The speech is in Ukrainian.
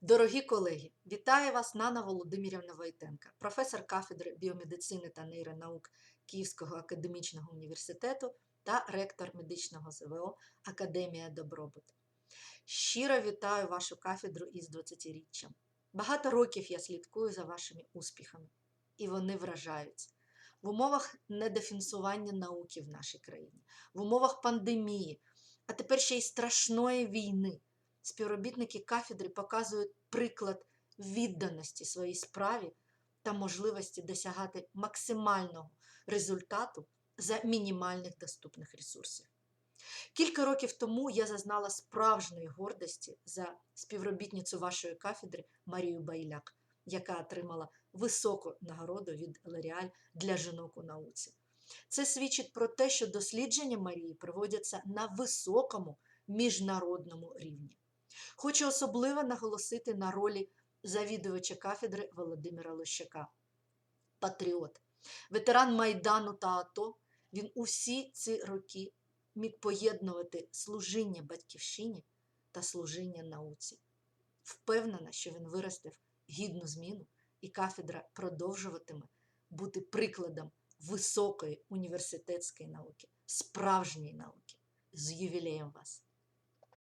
Дорогі колеги, вітаю вас Нана Володимирівна Войтенка, професор кафедри біомедицини та нейронаук Київського академічного університету та ректор медичного ЗВО Академія Добробут. Щиро вітаю вашу кафедру із 20-річчям. Багато років я слідкую за вашими успіхами, і вони вражають. В умовах недофінансування науки в нашій країні, в умовах пандемії, а тепер ще й страшної війни співробітники кафедри показують приклад відданості своїй справі та можливості досягати максимального результату за мінімальних доступних ресурсів. Кілька років тому я зазнала справжньої гордості за співробітницю вашої кафедри Марію Байляк, яка отримала високу нагороду від Леріаль для жінок у науці. Це свідчить про те, що дослідження Марії проводяться на високому міжнародному рівні. Хочу особливо наголосити на ролі завідувача кафедри Володимира Лощака. Патріот, ветеран Майдану та АТО, він усі ці роки міг поєднувати служіння батьківщині та служіння науці. Впевнена, що він виростив гідну зміну, і кафедра продовжуватиме бути прикладом високої університетської науки, справжньої науки. З ювілеєм вас!